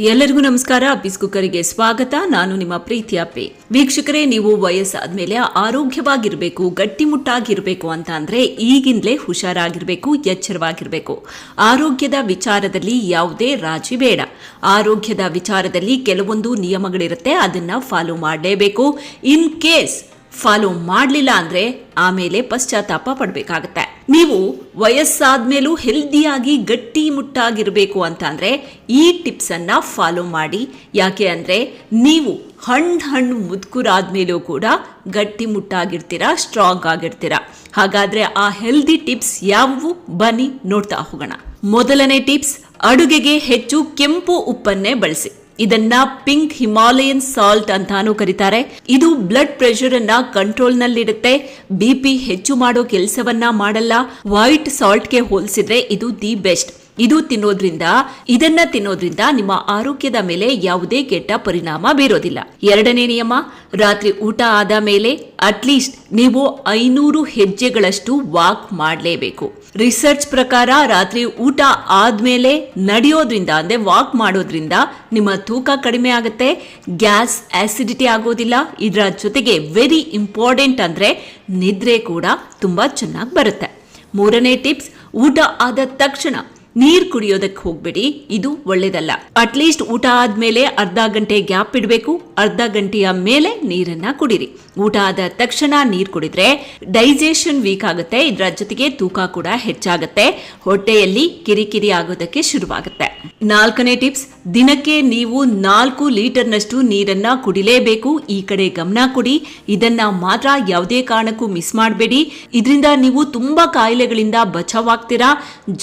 ಎಲ್ಲರಿಗೂ ನಮಸ್ಕಾರ. ಅಪ್ಪಿಸ್ ಕುಕ್ಕರಿಗೆ ಸ್ವಾಗತ. ನಾನು ನಿಮ್ಮ ಪ್ರೀತಿಯ ಪೇ ವೀಕ್ಷಕರೇ, ನೀವು ವಯಸ್ಸಾದ್ಮೇಲೆ ಆರೋಗ್ಯವಾಗಿರಬೇಕು, ಗಟ್ಟಿಮುಟ್ಟಾಗಿರಬೇಕು ಅಂತ ಅಂದ್ರೆ ಈಗಿಂದಲೇ ಹುಷಾರಾಗಿರಬೇಕು, ಎಚ್ಚರವಾಗಿರಬೇಕು. ಆರೋಗ್ಯದ ವಿಚಾರದಲ್ಲಿ ಯಾವುದೇ ರಾಜಿ ಬೇಡ. ಆರೋಗ್ಯದ ವಿಚಾರದಲ್ಲಿ ಕೆಲವೊಂದು ನಿಯಮಗಳಿರುತ್ತೆ, ಅದನ್ನ ಫಾಲೋ ಮಾಡಲೇಬೇಕು. ಇನ್ ಕೇಸ್ ಫಾಲೋ ಮಾಡಲಿಲ್ಲ ಅಂದ್ರೆ ಆಮೇಲೆ ಪಶ್ಚಾತ್ತಾಪ ಪಡಬೇಕಾಗತ್ತೆ. ನೀವು ವಯಸ್ಸಾದ್ಮೇಲೂ ಹೆಲ್ದಿಯಾಗಿ ಗಟ್ಟಿ ಮುಟ್ಟಾಗಿರಬೇಕು ಅಂತ ಅಂದರೆ ಈ ಟಿಪ್ಸನ್ನು ಫಾಲೋ ಮಾಡಿ. ಯಾಕೆ ಅಂದರೆ ನೀವು ಹಣ್ಣು ಹಣ್ಣು ಮುದುಕುರಾದ್ಮೇಲೂ ಕೂಡ ಗಟ್ಟಿ ಮುಟ್ಟಾಗಿರ್ತೀರಾ ಸ್ಟ್ರಾಂಗ್ ಆಗಿರ್ತೀರಾ. ಹಾಗಾದ್ರೆ ಆ ಹೆಲ್ದಿ ಟಿಪ್ಸ್ ಯಾವುವು? ಬನ್ನಿ ನೋಡ್ತಾ ಹೋಗೋಣ. ಮೊದಲನೇ ಟಿಪ್ಸ್ ಅಡುಗೆಗೆ ಹೆಚ್ಚು ಕೆಂಪು ಉಪ್ಪನ್ನೇ ಬಳಸಿ. ಇದನ್ನ ಪಿಂಕ್ ಹಿಮಾಲಯನ್ ಸಾಲ್ಟ್ ಅಂತಾನೂ ಕರೀತಾರೆ. ಇದು ಬ್ಲಡ್ ಪ್ರೆಷರ್ ಅನ್ನ ಕಂಟ್ರೋಲ್ ನಲ್ಲಿಡುತ್ತೆ ಬಿಪಿ ಹೆಚ್ಚು ಮಾಡೋ ಕೆಲಸವನ್ನ ಮಾಡಲ್ಲ. ವೈಟ್ ಸಾಲ್ಟ್ಗೆ ಹೋಲಿಸಿದ್ರೆ ಇದು ದಿ ಬೆಸ್ಟ್. ಇದು ತಿನ್ನೋದ್ರಿಂದ, ಇದನ್ನ ತಿನ್ನೋದ್ರಿಂದ ನಿಮ್ಮ ಆರೋಗ್ಯದ ಮೇಲೆ ಯಾವುದೇ ಕೆಟ್ಟ ಪರಿಣಾಮ ಬೀರೋದಿಲ್ಲ. ಎರಡನೇ ನಿಯಮ, ರಾತ್ರಿ ಊಟ ಆದ ಮೇಲೆ ಅಟ್ಲೀಸ್ಟ್ ನೀವು ಐನೂರು ಹೆಜ್ಜೆಗಳಷ್ಟು ವಾಕ್ ಮಾಡಲೇಬೇಕು. ರಿಸರ್ಚ್ ಪ್ರಕಾರ ರಾತ್ರಿ ಊಟ ಆದ್ಮೇಲೆ ನಡೆಯೋದ್ರಿಂದ, ಅಂದ್ರೆ ವಾಕ್ ಮಾಡೋದ್ರಿಂದ ನಿಮ್ಮ ತೂಕ ಕಡಿಮೆ ಆಗುತ್ತೆ, ಗ್ಯಾಸ್ ಆಸಿಡಿಟಿ ಆಗೋದಿಲ್ಲ, ಇದರ ಜೊತೆಗೆ ವೆರಿ ಇಂಪಾರ್ಟೆಂಟ್ ಅಂದ್ರೆ ನಿದ್ರೆ ಕೂಡ ತುಂಬಾ ಚೆನ್ನಾಗಿ ಬರುತ್ತೆ. ಮೂರನೇ ಟಿಪ್ಸ್, ಊಟ ಆದ ತಕ್ಷಣ ನೀರ್ ಕುಡಿಯೋದಕ್ಕೆ ಹೋಗ್ಬೇಡಿ, ಇದು ಒಳ್ಳೇದಲ್ಲ. ಅಟ್ಲೀಸ್ಟ್ ಊಟ ಆದ್ಮೇಲೆ ಅರ್ಧ ಗಂಟೆ ಗ್ಯಾಪ್ ಇಡಬೇಕು, ಅರ್ಧ ಗಂಟೆಯ ಮೇಲೆ ನೀರನ್ನ ಕುಡಿರಿ. ಊಟ ಆದ ತಕ್ಷಣ ನೀರ್ ಕುಡಿದ್ರೆ ಡೈಜೆಷನ್ ವೀಕ್ ಆಗುತ್ತೆ ಇದರ ಜೊತೆಗೆ ತೂಕ ಕೂಡ ಹೆಚ್ಚಾಗುತ್ತೆ, ಹೊಟ್ಟೆಯಲ್ಲಿ ಕಿರಿಕಿರಿ ಆಗೋದಕ್ಕೆ ಶುರುವಾಗುತ್ತೆ. ನಾಲ್ಕನೇ ಟಿಪ್ಸ್, ದಿನಕ್ಕೆ ನೀವು ನಾಲ್ಕು ಲೀಟರ್ನಷ್ಟು ನೀರನ್ನ ಕುಡಿಲೇಬೇಕು, ಈ ಕಡೆ ಗಮನ ಕೊಡಿ. ಇದನ್ನ ಮಾತ್ರ ಯಾವುದೇ ಕಾರಣಕ್ಕೂ ಮಿಸ್ ಮಾಡಬೇಡಿ. ಇದರಿಂದ ನೀವು ತುಂಬಾ ಕಾಯಿಲೆಗಳಿಂದ ಬಚಾವಾಗ್ತೀರಾ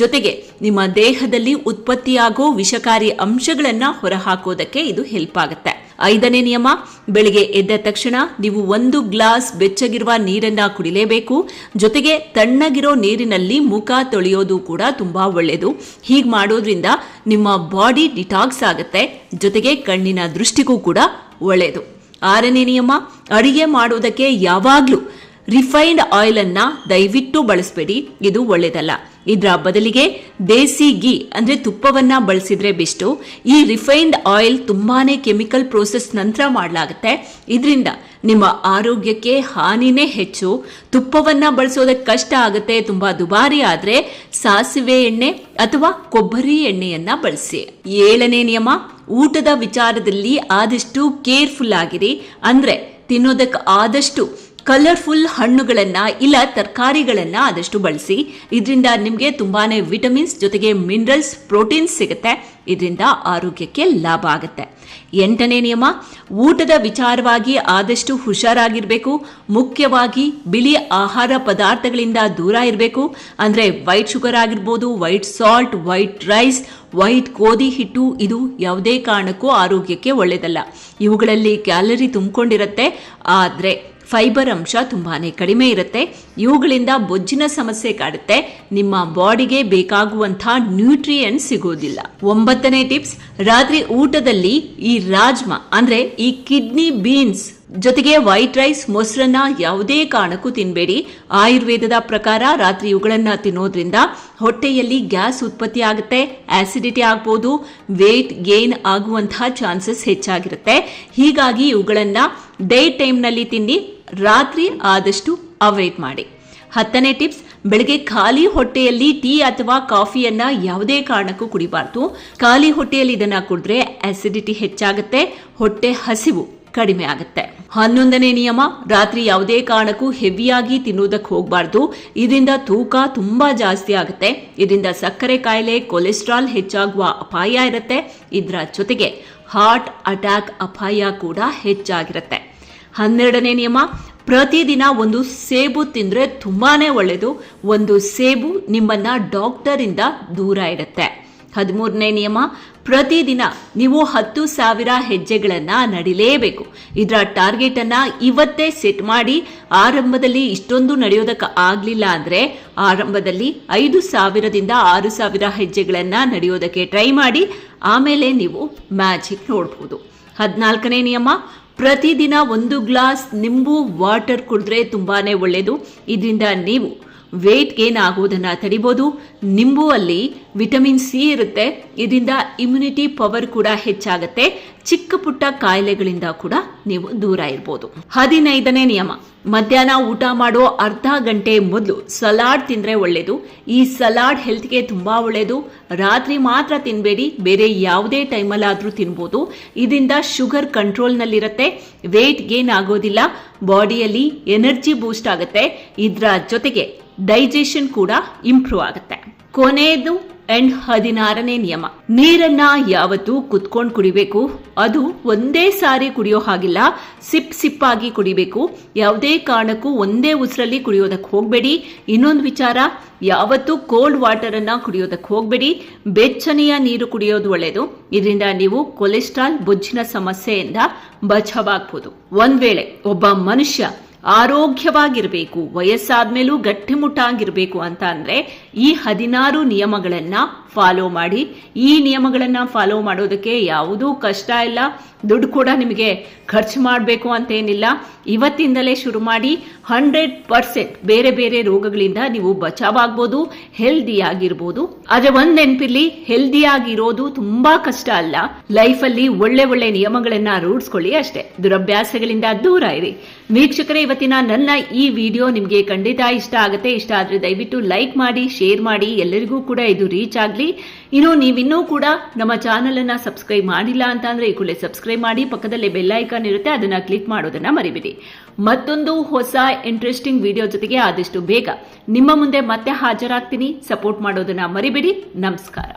ಜೊತೆಗೆ ನಿಮ್ಮ ದೇಹದಲ್ಲಿ ಉತ್ಪತ್ತಿಯಾಗೋ ವಿಷಕಾರಿ ಅಂಶಗಳನ್ನ ಹೊರಹಾಕೋದಕ್ಕೆ ಇದು ಹೆಲ್ಪ್ ಆಗುತ್ತೆ. ಐದನೇ ನಿಯಮ, ಬೆಳಿಗ್ಗೆ ಎದ್ದ ತಕ್ಷಣ ನೀವು ಒಂದು ಗ್ಲಾಸ್ ಬೆಚ್ಚಗಿರುವ ನೀರನ್ನ ಕುಡಿಲೇಬೇಕು. ಜೊತೆಗೆ ತಣ್ಣಗಿರೋ ನೀರಿನಲ್ಲಿ ಮುಖ ತೊಳೆಯೋದು ಕೂಡ ತುಂಬಾ ಒಳ್ಳೆಯದು ಹೀಗೆ ಮಾಡೋದ್ರಿಂದ ನಿಮ್ಮ ಬಾಡಿ ಡಿಟಾಕ್ಸ್ ಆಗುತ್ತೆ. ಜೊತೆಗೆ ಕಣ್ಣಿನ ದೃಷ್ಟಿಗೂ ಕೂಡ ಒಳ್ಳೆಯದು ಆರನೇ ನಿಯಮ, ಅಡಿಗೆ ಮಾಡೋದಕ್ಕೆ ಯಾವಾಗಲೂ ರಿಫೈನ್ಡ್ ಆಯಿಲ್ ಅನ್ನ ದಯವಿಟ್ಟು ಬಳಸಬೇಡಿ. ಇದು ಒಳ್ಳೇದಲ್ಲ. ಇದರ ಬದಲಿಗೆ ದೇಸಿ ಗೀ ಅಂದ್ರೆ ತುಪ್ಪವನ್ನ ಬಳಸಿದ್ರೆ ಬೆಸ್ಟು. ಈ ರಿಫೈನ್ಡ್ ಆಯಿಲ್ ತುಂಬಾನೇ ಕೆಮಿಕಲ್ ಪ್ರೋಸೆಸ್ ನಂತರ ಮಾಡಲಾಗುತ್ತೆ. ಇದರಿಂದ ನಿಮ್ಮ ಆರೋಗ್ಯಕ್ಕೆ ಹಾನಿನೇ ಹೆಚ್ಚು. ತುಪ್ಪವನ್ನ ಬಳಸೋದಕ್ಕೆ ಕಷ್ಟ ಆಗುತ್ತೆ, ತುಂಬಾ ದುಬಾರಿ ಆದ್ರೆ ಸಾಸಿವೆ ಎಣ್ಣೆ ಅಥವಾ ಕೊಬ್ಬರಿ ಎಣ್ಣೆಯನ್ನ ಬಳಸಿ. ಏಳನೇ ನಿಯಮ, ಊಟದ ವಿಚಾರದಲ್ಲಿ ಆದಷ್ಟು ಕೇರ್ಫುಲ್ ಆಗಿರಿ. ಅಂದ್ರೆ ತಿನ್ನೋದಕ್ಕೆ ಆದಷ್ಟು ಕಲರ್ಫುಲ್ ಹಣ್ಣುಗಳನ್ನ ಇಲ್ಲ ತರಕಾರಿಗಳನ್ನ ಆದಷ್ಟು ಬಳಸಿ. ಇದರಿಂದ ನಿಮಗೆ ತುಂಬಾನೇ ವಿಟಮಿನ್ಸ್ ಜೊತೆಗೆ ಮಿನರಲ್ಸ್, ಪ್ರೋಟೀನ್ಸ್ ಸಿಗುತ್ತೆ. ಇದರಿಂದ ಆರೋಗ್ಯಕ್ಕೆ ಲಾಭ ಆಗುತ್ತೆ. ಎಂಟನೇ ನಿಯಮ, ಊಟದ ವಿಚಾರವಾಗಿ ಆದಷ್ಟು ಹುಷಾರಾಗಿರಬೇಕು. ಮುಖ್ಯವಾಗಿ ಬಿಳಿ ಆಹಾರ ಪದಾರ್ಥಗಳಿಂದ ದೂರ ಇರಬೇಕು. ಅಂದ್ರೆ ವೈಟ್ ಶುಗರ್ ಆಗಿರ್ಬೋದು, white salt, white rice, white ಗೋಧಿ ಹಿಟ್ಟು, ಇದು ಯಾವುದೇ ಕಾರಣಕ್ಕೂ ಆರೋಗ್ಯಕ್ಕೆ ಒಳ್ಳೆಯದಲ್ಲ ಇವುಗಳಲ್ಲಿ ಕ್ಯಾಲರಿ ತುಂಬಿಕೊಂಡಿರುತ್ತೆ. ಆದರೆ ಫೈಬರ್ ಅಂಶ ತುಂಬಾ ಕಡಿಮೆ ಇರುತ್ತೆ. ಇವುಗಳಿಂದ ಬೊಜ್ಜಿನ ಸಮಸ್ಯೆ ಕಾಡುತ್ತೆ. ನಿಮ್ಮ ಬಾಡಿಗೆ ಬೇಕಾಗುವಂತಹ ನ್ಯೂಟ್ರಿಯೆಂಟ್ ಸಿಗೋದಿಲ್ಲ. ಒಂಬತ್ತನೇ ಟಿಪ್ಸ್, ರಾತ್ರಿ ಊಟದಲ್ಲಿ ಈ ರಾಜ್ಮಾ, ಅಂದ್ರೆ ಈ ಕಿಡ್ನಿ ಬೀನ್ಸ್ ಜೊತೆಗೆ ವೈಟ್ ರೈಸ್, ಮೊಸರನ್ನ ಯಾವುದೇ ಕಾರಣಕ್ಕೂ ತಿನ್ನಬೇಡಿ ಆಯುರ್ವೇದದ ಪ್ರಕಾರ ರಾತ್ರಿ ಇವುಗಳನ್ನ ತಿನ್ನೋದ್ರಿಂದ ಹೊಟ್ಟೆಯಲ್ಲಿ ಗ್ಯಾಸ್ ಉತ್ಪತ್ತಿ ಆಗುತ್ತೆ, ಆಸಿಡಿಟಿ ಆಗ್ಬೋದು, ವೇಟ್ ಗೇನ್ ಆಗುವಂತಹ ಚಾನ್ಸಸ್ ಹೆಚ್ಚಾಗಿರುತ್ತೆ. ಹೀಗಾಗಿ ಇವುಗಳನ್ನ ಡೇ ಟೈಮ್ನಲ್ಲಿ ತಿನ್ನಿ. ರಾತ್ರಿ ಆದಷ್ಟು ಅವಾಯ್ಡ್ ಮಾಡಿ. ಹತ್ತನೇ ಟಿಪ್ಸ್, ಬೆಳಗ್ಗೆ ಖಾಲಿ ಹೊಟ್ಟೆಯಲ್ಲಿ ಟೀ ಅಥವಾ ಕಾಫಿಯನ್ನ ಯಾವುದೇ ಕಾರಣಕ್ಕೂ ಕುಡಿಬಾರ್ದು. ಖಾಲಿ ಹೊಟ್ಟೆಯಲ್ಲಿ ಇದನ್ನ ಕುಡಿದ್ರೆ ಆಸಿಡಿಟಿ ಹೆಚ್ಚಾಗುತ್ತೆ, ಹೊಟ್ಟೆ ಹಸಿವು ಕಡಿಮೆ ಆಗುತ್ತೆ. ಹನ್ನೊಂದನೇ ನಿಯಮ, ರಾತ್ರಿ ಯಾವುದೇ ಕಾರಣಕ್ಕೂ ಹೆವಿಯಾಗಿ ತಿನ್ನುವುದಕ್ಕೆ ಹೋಗಬಾರ್ದು. ಇದರಿಂದ ತೂಕ ತುಂಬಾ ಜಾಸ್ತಿ ಆಗುತ್ತೆ. ಇದರಿಂದ ಸಕ್ಕರೆ ಕಾಯಿಲೆ ಕೊಲೆಸ್ಟ್ರಾಲ್ ಹೆಚ್ಚಾಗುವ ಅಪಾಯ ಇರುತ್ತೆ. ಇದರ ಜೊತೆಗೆ ಹಾರ್ಟ್ ಅಟ್ಯಾಕ್ ಅಪಾಯ ಕೂಡ ಹೆಚ್ಚಾಗಿರುತ್ತೆ. ಹನ್ನೆರಡನೇ ನಿಯಮ, ಪ್ರತಿದಿನ ಒಂದು ಸೇಬು ತಿಂದ್ರೆ ತುಂಬಾನೇ ಒಳ್ಳೆಯದು ಒಂದು ಸೇಬು ನಿಮ್ಮನ್ನ ಡಾಕ್ಟರ್ ಇಂದ ದೂರ ಇಡುತ್ತೆ. ಹದಿಮೂರನೇ ನಿಯಮ, ಪ್ರತಿದಿನ ನೀವು ಹತ್ತು ಸಾವಿರ ಹೆಜ್ಜೆಗಳನ್ನ ನಡಿಲೇಬೇಕು. ಇದರ ಟಾರ್ಗೆಟ್ ಅನ್ನ ಇವತ್ತೇ ಸೆಟ್ ಮಾಡಿ, ಆರಂಭದಲ್ಲಿ ಇಷ್ಟೊಂದು ನಡೆಯೋದಕ್ಕೆ ಆಗ್ಲಿಲ್ಲ ಅಂದ್ರೆ ಆರಂಭದಲ್ಲಿ ಐದು ಸಾವಿರದಿಂದ ಆರು ಸಾವಿರ ಹೆಜ್ಜೆಗಳನ್ನ ನಡೆಯೋದಕ್ಕೆ ಟ್ರೈ ಮಾಡಿ, ಆಮೇಲೆ ನೀವು ಮ್ಯಾಜಿಕ್ ನೋಡಬಹುದು ಹದಿನಾಲ್ಕನೇ ನಿಯಮ ಪ್ರತಿದಿನ ಒಂದು ಗ್ಲಾಸ್ ನಿಂಬು ವಾಟರ್ ಕುಡಿದ್ರೆ ತುಂಬಾನೇ ಒಳ್ಳೆಯದು ಇದರಿಂದ ನೀವು ವೇಟ್ ಗೇನ್ ಆಗೋದನ್ನ ತಡಿಬಹುದು ನಿಂಬುವಲ್ಲಿ ವಿಟಮಿನ್ ಸಿ ಇರುತ್ತೆ. ಇದರಿಂದ ಇಮ್ಯುನಿಟಿ ಪವರ್ ಕೂಡ ಹೆಚ್ಚಾಗುತ್ತೆ. ಚಿಕ್ಕ ಪುಟ್ಟ ಕಾಯಿಲೆಗಳಿಂದ ಕೂಡ ನೀವು ದೂರ ಇರ್ಬೋದು. ಹದಿನೈದನೇ ನಿಯಮ. ಮಧ್ಯಾಹ್ನ ಊಟ ಮಾಡೋ ಅರ್ಧ ಗಂಟೆ ಮೊದಲು ಸಲಾಡ್ ತಿಂದ್ರೆ ಒಳ್ಳೇದು. ಈ ಸಲಾಡ್ ಹೆಲ್ತ್ಗೆ ತುಂಬಾ ಒಳ್ಳೇದು. ರಾತ್ರಿ ಮಾತ್ರ ತಿನ್ನಬೇಡಿ ಬೇರೆ ಯಾವುದೇ ಟೈಮಲ್ಲಾದರೂ ತಿನ್ಬೋದು. ಇದರಿಂದ ಶುಗರ್ ಕಂಟ್ರೋಲ್ನಲ್ಲಿರುತ್ತೆ. ವೇಟ್ ಗೇನ್ ಆಗೋದಿಲ್ಲ. ಬಾಡಿಯಲ್ಲಿ ಎನರ್ಜಿ ಬೂಸ್ಟ್ ಆಗುತ್ತೆ. ಇದರ ಜೊತೆಗೆ ಡೈಜೆಷನ್ ಕೂಡ ಇಂಪ್ರೂವ್ ಆಗುತ್ತೆ. ಕೊನೆಯದು ಅಂಡ್ ಹದಿನಾರನೇ ನಿಯಮ. ನೀರನ್ನ ಯಾವತ್ತೂ ಕುತ್ಕೊಂಡು ಕುಡಿಬೇಕು. ಅದು ಒಂದೇ ಸಾರಿ ಕುಡಿಯೋ ಹಾಗಿಲ್ಲ. ಸಿಪ್ ಸಿಪ್ ಆಗಿ ಕುಡಿಬೇಕು. ಯಾವುದೇ ಕಾರಣಕ್ಕೂ ಒಂದೇ ಉಸಿರಲ್ಲಿ ಕುಡಿಯೋದಕ್ಕೆ ಹೋಗಬೇಡಿ. ಇನ್ನೊಂದು ವಿಚಾರ, ಯಾವತ್ತೂ ಕೋಲ್ಡ್ ವಾಟರ್ ಅನ್ನ ಕುಡಿಯೋದಕ್ಕೆ ಹೋಗಬೇಡಿ. ಬೆಚ್ಚನೆಯ ನೀರು ಕುಡಿಯೋದು ಒಳ್ಳೆಯದು ಇದರಿಂದ ನೀವು ಕೊಲೆಸ್ಟ್ರಾಲ್ ಬೊಜ್ಜಿನ ಸಮಸ್ಯೆಯಿಂದ ಬಚಾವಾಗಬಹುದು ಒಂದ್ ವೇಳೆ ಒಬ್ಬ ಮನುಷ್ಯ ಆರೋಗ್ಯವಾಗಿರಬೇಕು, ವಯಸ್ಸಾದ್ಮೇಲೂ ಗಟ್ಟಿಮುಟ್ಟಾಗಿರ್ಬೇಕು ಅಂತ ಅಂದ್ರೆ ಈ ಹದಿನಾರು ನಿಯಮಗಳನ್ನ ಫಾಲೋ ಮಾಡಿ. ಈ ನಿಯಮಗಳನ್ನ ಫಾಲೋ ಮಾಡೋದಕ್ಕೆ ಯಾವುದೂ ಕಷ್ಟ ಇಲ್ಲ. ದುಡ್ಡು ಕೂಡ ನಿಮಗೆ ಖರ್ಚು ಮಾಡಬೇಕು ಅಂತೇನಿಲ್ಲ. ಇವತ್ತಿಂದಲೇ ಶುರು ಮಾಡಿ ಹಂಡ್ರೆಡ್ ಪರ್ಸೆಂಟ್ ಬೇರೆ ಬೇರೆ ರೋಗಗಳಿಂದ ನೀವು ಬಚಾವಾಗ್ಬೋದು ಹೆಲ್ದಿ ಆಗಿರ್ಬೋದು. ಆದ್ರೆ ಒಂದ್ ನೆನಪಿರ್ಲಿ ಹೆಲ್ದಿ ಆಗಿರೋದು ತುಂಬಾ ಕಷ್ಟ ಅಲ್ಲ. ಲೈಫಲ್ಲಿ ಒಳ್ಳೆ ಒಳ್ಳೆ ನಿಯಮಗಳನ್ನ ರೂಢಿಸ್ಕೊಳ್ಳಿ ಅಷ್ಟೇ. ದುರಭ್ಯಾಸಗಳಿಂದ ದೂರ ಇರಿ. ವೀಕ್ಷಕರೇ, ಇವತ್ತಿನ ನನ್ನ ಈ ವಿಡಿಯೋ ನಿಮಗೆ ಖಂಡಿತ ಇಷ್ಟ ಆಗುತ್ತೆ. ಇಷ್ಟ ಆದ್ರೆ ದಯವಿಟ್ಟು ಲೈಕ್ ಮಾಡಿ ಶೇರ್ ಮಾಡಿ ಎಲ್ಲರಿಗೂ ಕೂಡ ಇದು ರೀಚ್ ಆಗಲಿ. ಇನ್ನು ನೀವಿನ್ನೂ ಕೂಡ ನಮ್ಮ ಚಾನಲ್ ಅನ್ನ ಸಬ್ಸ್ಕ್ರೈಬ್ ಮಾಡಿಲ್ಲ ಅಂತ ಈ ಕೂಡಲೇ ಸಬ್ಸ್ಕ್ರೈಬ್ ಮಾಡಿ, ಪಕ್ಕದಲ್ಲೇ ಬೆಲ್ ಐಕಾನ್ ಇರುತ್ತೆ, ಅದನ್ನ ಕ್ಲಿಕ್ ಮಾಡೋದನ್ನ ಮರಿಬಿಡಿ. ಮತ್ತೊಂದು ಹೊಸ ಇಂಟ್ರೆಸ್ಟಿಂಗ್ ವಿಡಿಯೋ ಜೊತೆಗೆ ಆದಷ್ಟು ಬೇಗ ನಿಮ್ಮ ಮುಂದೆ ಮತ್ತೆ ಹಾಜರಾಗ್ತೀನಿ. ಸಪೋರ್ಟ್ ಮಾಡೋದನ್ನ ಮರಿಬಿಡಿ. ನಮಸ್ಕಾರ.